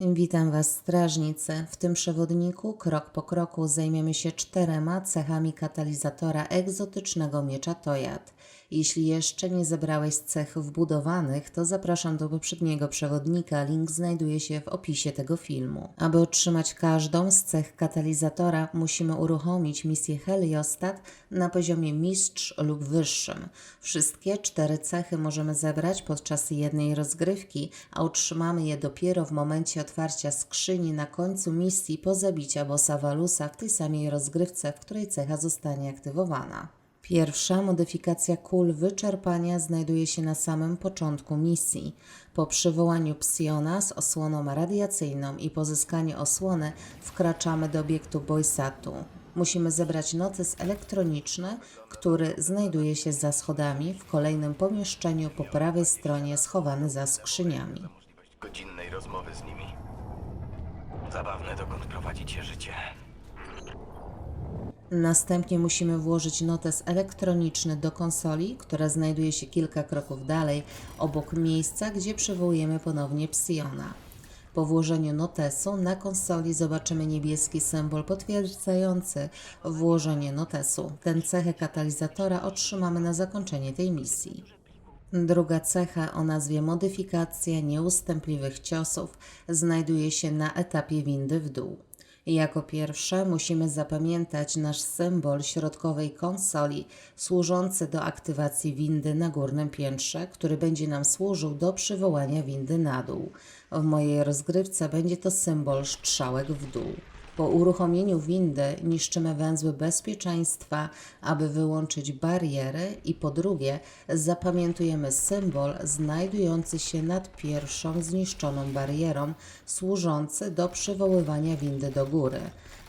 Witam Was, strażnicy. W tym przewodniku krok po kroku zajmiemy się czterema cechami katalizatora egzotycznego miecza Tojad. Jeśli jeszcze nie zebrałeś cech wbudowanych, to zapraszam do poprzedniego przewodnika. Link znajduje się w opisie tego filmu. Aby otrzymać każdą z cech katalizatora, musimy uruchomić misję Heliostat na poziomie mistrz lub wyższym. Wszystkie cztery cechy możemy zebrać podczas jednej rozgrywki, a otrzymamy je dopiero w momencie otwarcia skrzyni na końcu misji po zabicia bossa Walusa w tej samej rozgrywce, w której cecha zostanie aktywowana. Pierwsza modyfikacja kul wyczerpania znajduje się na samym początku misji. Po przywołaniu psiona z osłoną radiacyjną i pozyskaniu osłony wkraczamy do obiektu Boysatu. Musimy zebrać notes elektroniczny, który znajduje się za schodami w kolejnym pomieszczeniu po prawej stronie schowany za skrzyniami. godzinnej rozmowy z nimi. Zabawne, dokąd prowadzi cię życie. Następnie musimy włożyć notes elektroniczny do konsoli, która znajduje się kilka kroków dalej, obok miejsca, gdzie przywołujemy ponownie Psiona. Po włożeniu notesu na konsoli zobaczymy niebieski symbol potwierdzający włożenie notesu. Tę cechę katalizatora otrzymamy na zakończenie tej misji. Druga cecha o nazwie modyfikacja nieustępliwych ciosów znajduje się na etapie windy w dół. Jako pierwsze musimy zapamiętać nasz symbol środkowej konsoli służący do aktywacji windy na górnym piętrze, który będzie nam służył do przywołania windy na dół. W mojej rozgrywce będzie to symbol strzałek w dół. Po uruchomieniu windy niszczymy węzły bezpieczeństwa, aby wyłączyć bariery i po drugie zapamiętujemy symbol znajdujący się nad pierwszą zniszczoną barierą, służący do przywoływania windy do góry.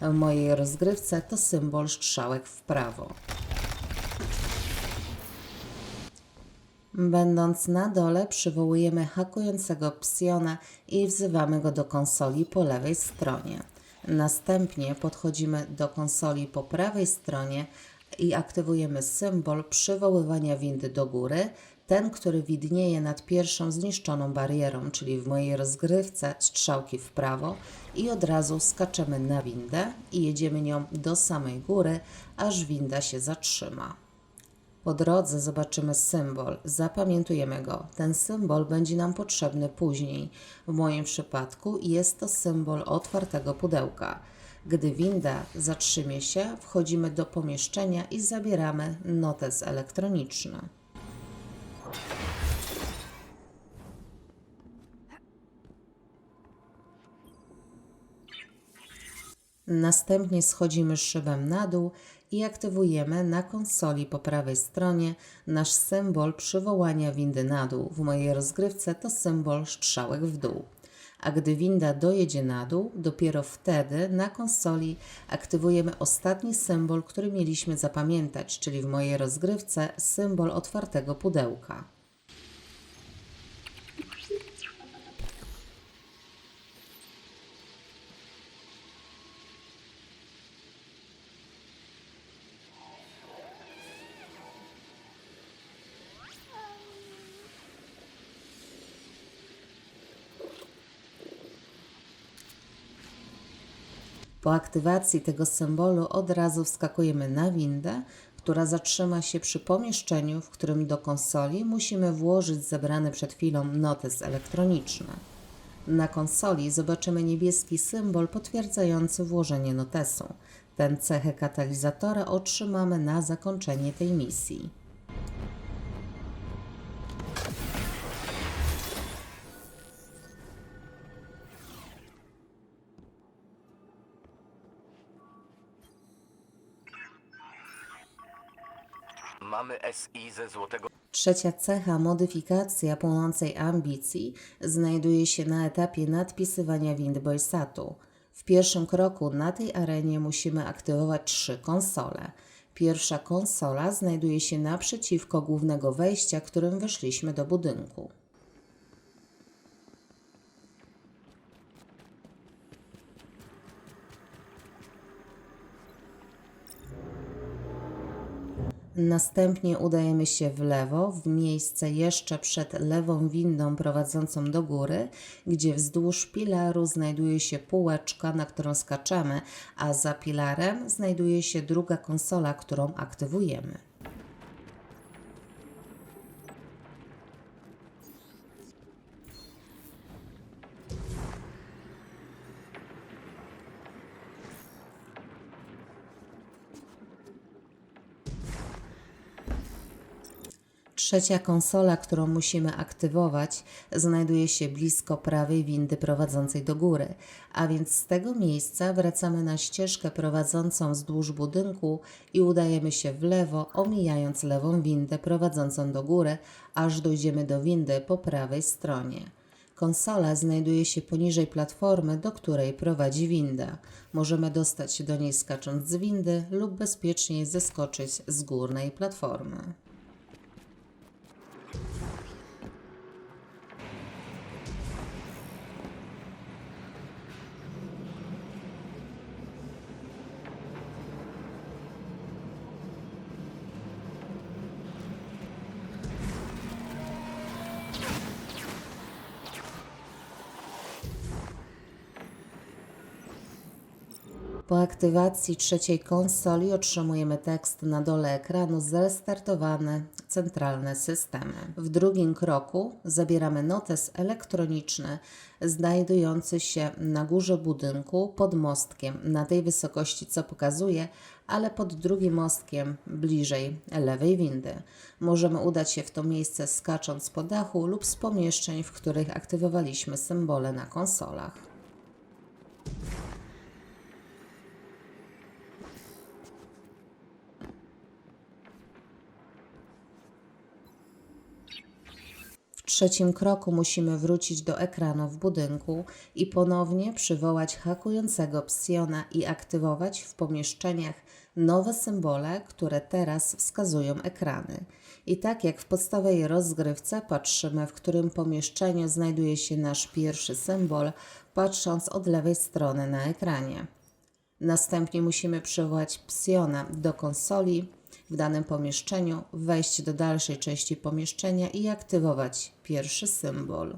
W mojej rozgrywce to symbol strzałek w prawo. Będąc na dole, przywołujemy hakującego psiona i wzywamy go do konsoli po lewej stronie. Następnie podchodzimy do konsoli po prawej stronie i aktywujemy symbol przywoływania windy do góry, ten, który widnieje nad pierwszą zniszczoną barierą, czyli w mojej rozgrywce strzałki w prawo i od razu skaczemy na windę i jedziemy nią do samej góry, aż winda się zatrzyma. Po drodze zobaczymy symbol, zapamiętujemy go. Ten symbol będzie nam potrzebny później. W moim przypadku jest to symbol otwartego pudełka. Gdy winda zatrzymie się, wchodzimy do pomieszczenia i zabieramy notes elektroniczny. Następnie schodzimy szybem na dół i aktywujemy na konsoli po prawej stronie nasz symbol przywołania windy na dół. W mojej rozgrywce to symbol strzałek w dół. A gdy winda dojedzie na dół, dopiero wtedy na konsoli aktywujemy ostatni symbol, który mieliśmy zapamiętać, czyli w mojej rozgrywce symbol otwartego pudełka. Po aktywacji tego symbolu od razu wskakujemy na windę, która zatrzyma się przy pomieszczeniu, w którym do konsoli musimy włożyć zebrany przed chwilą notes elektroniczny. Na konsoli zobaczymy niebieski symbol potwierdzający włożenie notesu. Tę cechę katalizatora otrzymamy na zakończenie tej misji. SI ze złotego Trzecia cecha, modyfikacja płonącej ambicji, znajduje się na etapie nadpisywania Windboysatu. W pierwszym kroku na tej arenie musimy aktywować trzy konsole. Pierwsza konsola znajduje się naprzeciwko głównego wejścia, którym weszliśmy do budynku. Następnie udajemy się w lewo, w miejsce jeszcze przed lewą windą prowadzącą do góry, gdzie wzdłuż pilaru znajduje się półeczka, na którą skaczemy, a za pilarem znajduje się druga konsola, którą aktywujemy. Trzecia konsola, którą musimy aktywować, znajduje się blisko prawej windy prowadzącej do góry, a więc z tego miejsca wracamy na ścieżkę prowadzącą wzdłuż budynku i udajemy się w lewo, omijając lewą windę prowadzącą do góry, aż dojdziemy do windy po prawej stronie. Konsola znajduje się poniżej platformy, do której prowadzi winda. Możemy dostać się do niej skacząc z windy lub bezpieczniej zeskoczyć z górnej platformy. Po aktywacji trzeciej konsoli otrzymujemy tekst na dole ekranu zrestartowane centralne systemy. W drugim kroku zabieramy notes elektroniczny znajdujący się na górze budynku pod mostkiem na tej wysokości co pokazuje, ale pod drugim mostkiem bliżej lewej windy. Możemy udać się w to miejsce skacząc po dachu lub z pomieszczeń, w których aktywowaliśmy symbole na konsolach. Trzecim kroku musimy wrócić do ekranu w budynku i ponownie przywołać hakującego psiona i aktywować w pomieszczeniach nowe symbole, które teraz wskazują ekrany. I tak jak w podstawowej rozgrywce patrzymy, w którym pomieszczeniu znajduje się nasz pierwszy symbol, patrząc od lewej strony na ekranie. Następnie musimy przywołać psiona do konsoli w danym pomieszczeniu, wejść do dalszej części pomieszczenia i aktywować pierwszy symbol.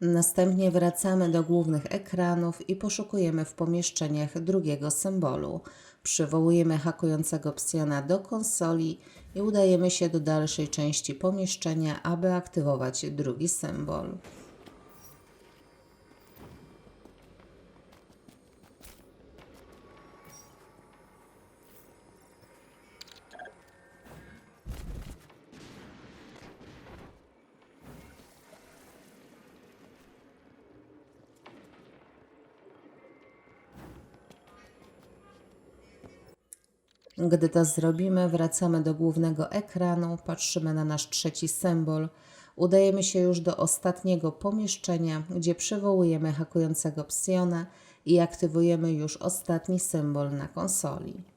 Następnie wracamy do głównych ekranów i poszukujemy w pomieszczeniach drugiego symbolu. Przywołujemy hakującego psiona do konsoli i udajemy się do dalszej części pomieszczenia, aby aktywować drugi symbol. Gdy to zrobimy, wracamy do głównego ekranu, patrzymy na nasz trzeci symbol. Udajemy się już do ostatniego pomieszczenia, gdzie przywołujemy hakującego psiona i aktywujemy już ostatni symbol na konsoli.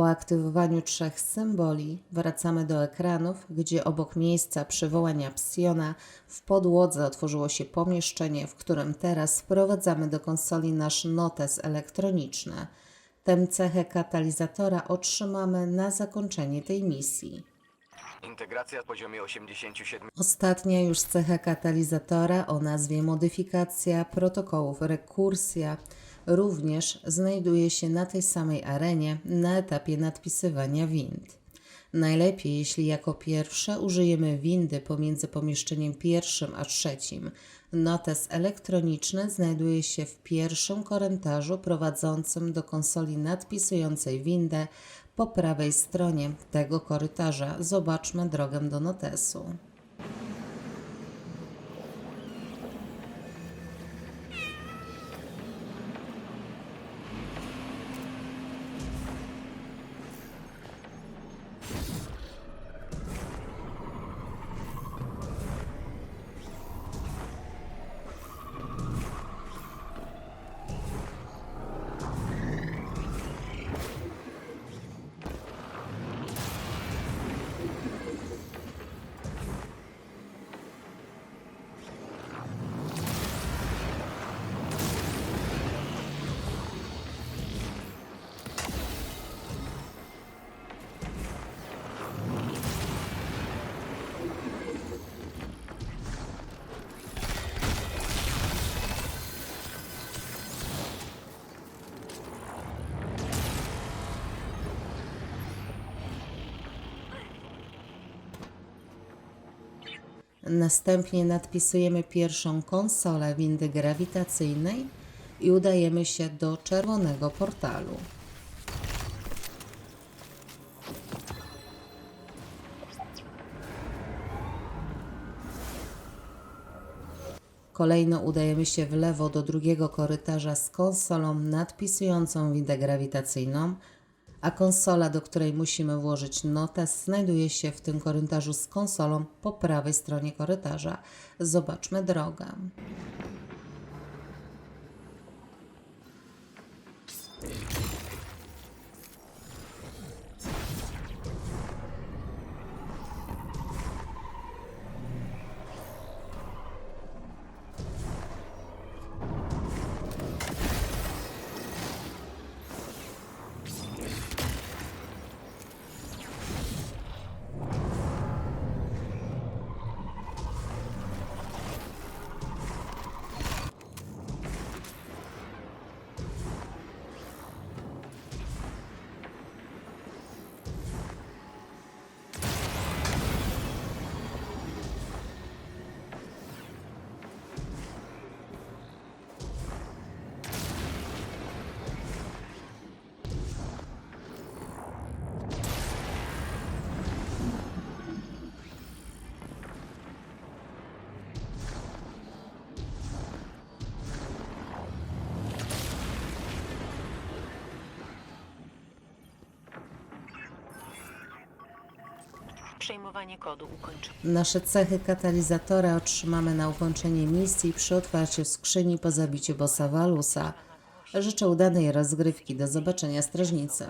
Po aktywowaniu trzech symboli wracamy do ekranów, gdzie obok miejsca przywołania psiona w podłodze otworzyło się pomieszczenie, w którym teraz wprowadzamy do konsoli nasz notes elektroniczny. Tę cechę katalizatora otrzymamy na zakończenie tej misji. Integracja w poziomie 87. Ostatnia już cecha katalizatora o nazwie modyfikacja protokołów rekursja również znajduje się na tej samej arenie na etapie nadpisywania wind. Najlepiej, jeśli jako pierwsze użyjemy windy pomiędzy pomieszczeniem pierwszym a trzecim. Notes elektroniczny znajduje się w pierwszym korytarzu prowadzącym do konsoli nadpisującej windę po prawej stronie tego korytarza. Zobaczmy drogę do notesu. Następnie nadpisujemy pierwszą konsolę windy grawitacyjnej i udajemy się do czerwonego portalu. Kolejno udajemy się w lewo do drugiego korytarza z konsolą nadpisującą windę grawitacyjną, a konsola, do której musimy włożyć notes, znajduje się w tym korytarzu z konsolą po prawej stronie korytarza. Zobaczmy drogę. Przejmowanie kodu ukończone. Nasze cechy katalizatora otrzymamy na ukończenie misji przy otwarciu skrzyni po zabiciu bossa Walusa. Życzę udanej rozgrywki. Do zobaczenia strażnicy.